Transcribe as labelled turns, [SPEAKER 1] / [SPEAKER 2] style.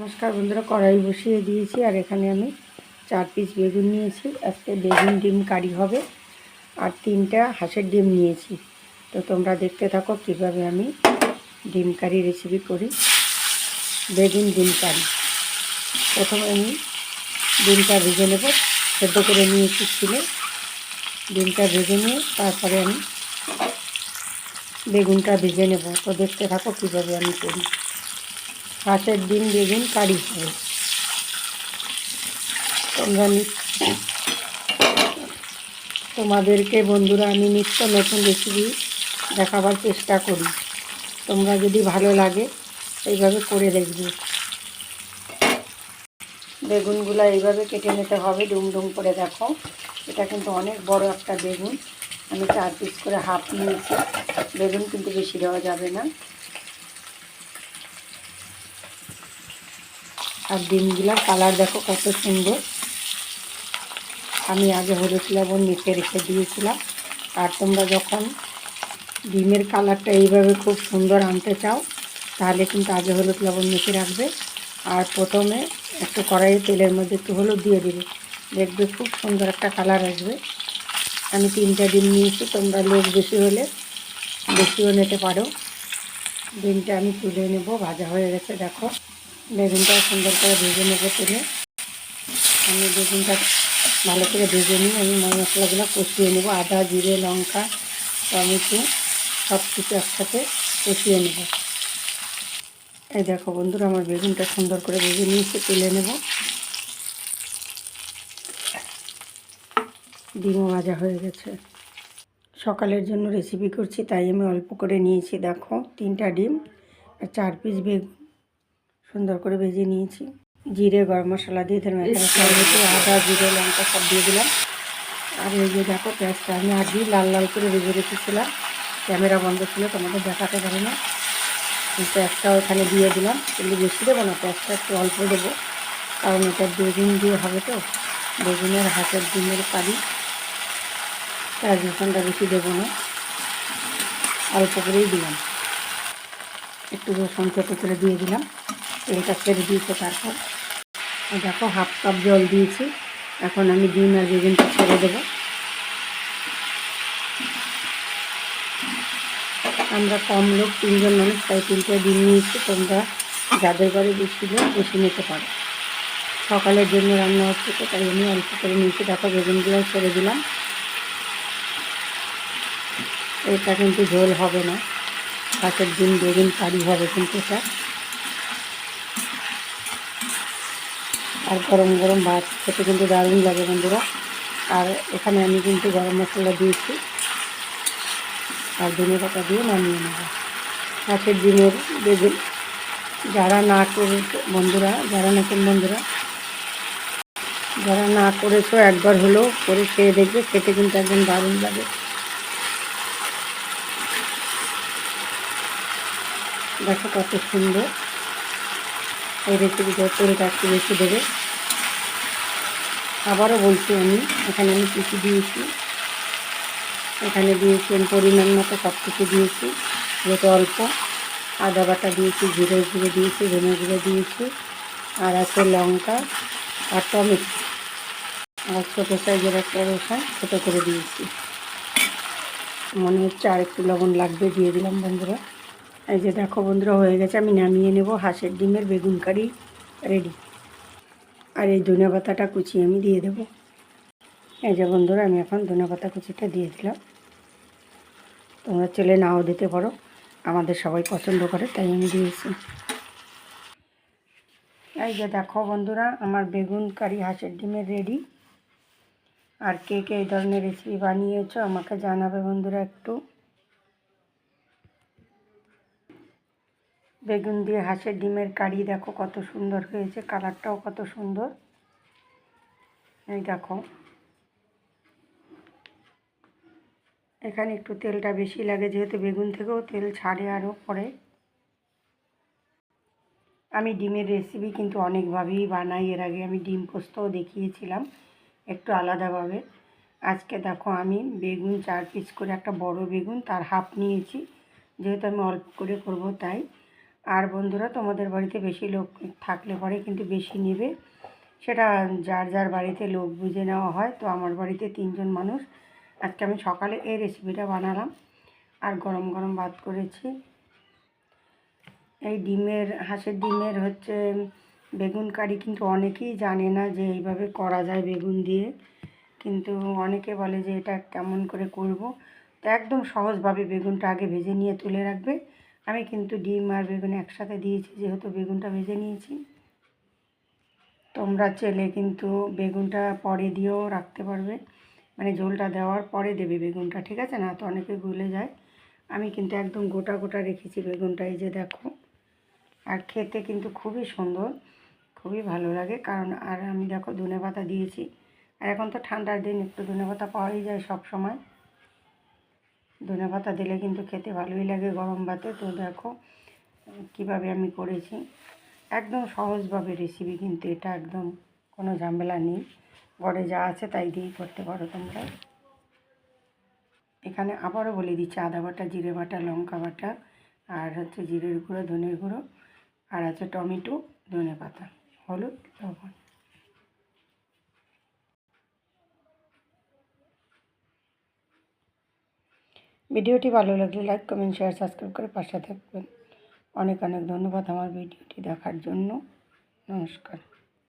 [SPEAKER 1] নমস্কার বন্ধুরা, কড়াই বসিয়ে দিয়েছি আর এখানে আমি চার পিস বেগুন নিয়েছি। আজকে বেগুন ডিম কারি হবে আর তিনটা হাঁসের ডিম নিয়েছি। তো তোমরা দেখতে থাকো কীভাবে আমি ডিম কারি রেসিপি করি। বেগুন ডিম কারি। প্রথমে আমি ডিমটা ভেজে নেব। সেদ্ধ করে নিয়েছি ছিল। ডিমটা ভেজে নিয়ে তারপরে আমি বেগুনটা ভেজে নেব। তো দেখতে থাকো কীভাবে আমি করি। হাঁসের ডিম বেগুন কারি হবে তোমরা তোমাদেরকে বন্ধুরা, আমি নিত্য নতুন রেসিপি দেখাবার চেষ্টা করি। তোমরা যদি ভালো লাগে, এইভাবে করে দেখবে। বেগুনগুলো এইভাবে কেটে নিতে হবে, ডুম ডুম করে দেখো। এটা কিন্তু অনেক বড় একটা বেগুন। আমি চার পিস করে হাফ নিয়েছি। বেগুন কিন্তু বেশি দেওয়া যাবে না। আর ডিমগুলোর কালার দেখো কত সুন্দর। আমি আগে হলুদ লবণ মেখে রেখে দিয়েছিলাম। আর তোমরা যখন ডিমের কালারটা এইভাবে খুব সুন্দর আনতে চাও, তাহলে কিন্তু আগে হলুদ লবণ মেখে রাখবে। আর প্রথমে একটু কড়াইয়ে তেলের মধ্যে একটু হলুদ দিয়ে দেবে। দেখবে খুব সুন্দর একটা কালার আসবে। আমি তিনটা ডিম নিয়েছি, তোমরা লোক বেশি হলে বেশিও নিতে পারো। ডিমটা আমি তুলে নেব, ভাজা হয়ে গেছে, দেখো। বেগুনটা সুন্দর করে ভেজে নেব তুলে। আমি বেগুনটা ভালো করে ভেজে নিয়ে আমি মশলাগুলো কষিয়ে নেব। আদা, জিরে, লঙ্কা, টমেটো সব কিছু একসাথে কষিয়ে নেব। এই দেখো বন্ধুরা, আমার বেগুনটা সুন্দর করে ভেজে নিয়েছে, তুলে নেব। ডিমও ভাজা হয়ে গেছে। সকালের জন্য রেসিপি করছি, তাই আমি অল্প করে নিয়েছি। দেখো, তিনটা ডিম আর চার পিস বেগুন। সুন্দর করে ভেজে নিয়েছি। জিরে গরম মশলা দিয়ে দিলাম এখানে আদা জিরে লঙ্কা সব দিয়ে দিলাম। আর এই যে দেখো পেঁয়াজটা আমি আজই লাল লাল করে ভেজে রেখেছিলাম। ক্যামেরা বন্ধ ছিল তোমাদের দেখাতে পারি না। পেঁয়াজটাও এখানে দিয়ে দিলাম। কিন্তু বেশি দেবো না পেঁয়াজটা একটু অল্প দেবো। কারণ এটা বেগুন দিয়ে হবে তো। বেগুনের হাতের ডিমের পারি পেঁয়াজ রসুনটা বেশি দেবো না। অল্প করেই দিলাম। একটু রসুন ছোটো করে দিয়ে দিলাম। তেলটা ছেড়ে দিয়েছে তারপর। দেখো হাফ কাপ জল দিয়েছি। এখন আমি ডিম আর বেগুনটা ছেড়ে দেবো। আমরা কম লোক, তিনজন মানুষ তাই তিনটে ডিম নিয়েছি। তোমরা যাদের ঘরে বেশি লোক বেশি নিতে পারো। সকালের জন্য রান্না হচ্ছে তো, তাই আমি অল্প করে নিয়েছি। দেখো বেগুনগুলো ছেড়ে দিলাম। এটা কিন্তু ঝোল হবে না। পাশের দিন বেগুন কারি হবে কিন্তু এটা। আর গরম গরম ভাত, খেতে কিন্তু দারুণ লাগে বন্ধুরা। আর এখানে আমি কিন্তু গরম মশলা দিয়েছি। আর ধনে পাতা দিয়ে নামিয়ে নেব। হাঁসের ডিমের বেগুন যারা না করে বন্ধুরা, যারা নতুন বন্ধুরা, যারা না করেছ একবার হলেও করে খেয়ে দেখবে, খেতে কিন্তু একদম দারুণ লাগে। দেখো কত সুন্দর। এই রেসিপিটা করে একটু বেশি দেবে? আবারও বলছি আমি, এখানে আমি কিছু দিয়েছি। এখানে দিয়েছি আমি পরিমাণ মতো সব কিছু দিয়েছি। যেহেতু অল্প, আদা বাটা দিয়েছি, জিরে জিরে দিয়েছি, ধনে জিরে দিয়েছি, আর আছে লঙ্কা আর টমেটো। আর ছোটো সাইজের একটা রসুন ছোটো করে দিয়েছি। মনে হচ্ছে আর একটু লবণ লাগবে, দিয়ে দিলাম বন্ধুরা। এই যে দেখো বন্ধুরা, হয়ে গেছে। আমি নামিয়ে নেব হাঁসের ডিমের বেগুন কারি রেডি। আর এই ধনে পাতাটা কুচিয়ে আমি দিয়ে দেবো। এই যে বন্ধুরা, আমি এখন ধনে পাতা কুচিটা দিয়ে দিলাম। তোমরা চলে নাও দিতে পারো। আমাদের সবাই পছন্দ করে, তাই আমি দিয়েছি। এই যে দেখো বন্ধুরা, আমার বেগুন কারি হাঁসের ডিমের রেডি। আর কে কে এই ধরনের রেসিপি বানিয়েছো আমাকে জানাবে বন্ধুরা একটু। বেগুন দিয়ে হাঁসের ডিমের কারি, দেখো কত সুন্দর হয়েছে, কালারটাও কত সুন্দর। এই দেখো। এখানে একটু তেলটা বেশি লাগে, যেহেতু বেগুন থেকেও তেল ছাড়ে আরও পরে। আমি ডিমের রেসিপি কিন্তু অনেকভাবেই বানাই, এর আগে আমি ডিম পোস্তও দেখিয়েছিলাম, একটু আলাদাভাবে। আজকে দেখো আমি বেগুন চার পিস করে একটা বড় বেগুন, তার হাফ নিয়েছি, যেহেতু আমি অল্প করে করব তাই। আর বন্ধুরা, তোমাদের বাড়িতে বেশি লোক থাকলে পরে কিন্তু বেশি নেবে। সেটা যার যার বাড়িতে লোক বুঝে নেওয়া হয়। তো আমার বাড়িতে তিনজন মানুষ। আজকে আমি সকালে এই রেসিপিটা বানালাম। আর গরম গরম ভাত করেছি। এই ডিমের, হাঁসের ডিমের হচ্ছে বেগুন কারি কিন্তু অনেকেই জানে না যে এইভাবে করা যায় বেগুন দিয়ে। কিন্তু অনেকে বলে যে এটা কেমন করে করব। তো একদম সহজভাবে বেগুনটা আগে ভেজে নিয়ে তুলে রাখবে। আমি কিন্তু ডিম আর বেগুন একসাথে দিয়েছি, যেহেতু বেগুনটা ভেজে নিয়েছি। তোমরা চেলে কিন্তু বেগুনটা পরে দিয়েও রাখতে পারবে। মানে ঝোলটা দেওয়ার পরে দেবে বেগুনটা, ঠিক আছে না? তো অনেকে গলে যায়। আমি কিন্তু একদম গোটা গোটা রেখেছি বেগুনটা, এই যে দেখো। আর খেতে কিন্তু খুবই সুন্দর, খুবই ভালো লাগে। কারণ আর আমি দেখো ধনে পাতা দিয়েছি। আর এখন তো ঠান্ডার দিন, একটু ধনে পাতা পাওয়াই যায় সব সময়। ধনে পাতা দিলে কিন্তু খেতে ভালোই লাগে গরম ভাতে। তো দেখো, কীভাবে আমি করেছি। একদম সহজভাবে রেসিপি কিন্তু এটা একদম কোনো ঝামেলা নেই। ঘরে যা আছে তাই দিয়েই করতে পারো তোমরা। এখানে আবারও বলে দিচ্ছি, আদা বাটা, জিরে বাটা, লঙ্কা বাটা, আর হচ্ছে জিরের গুঁড়ো, ধনের গুঁড়ো, আর আছে টমেটো ধনে পাতা হলুদ, লবণ। ভিডিওটি ভালো লাগলে লাইক, কমেন্ট, শেয়ার, সাবস্ক্রাইব করে পাশে থাকবেন। অনেক অনেক ধন্যবাদ আমার ভিডিওটি দেখার জন্য। নমস্কার।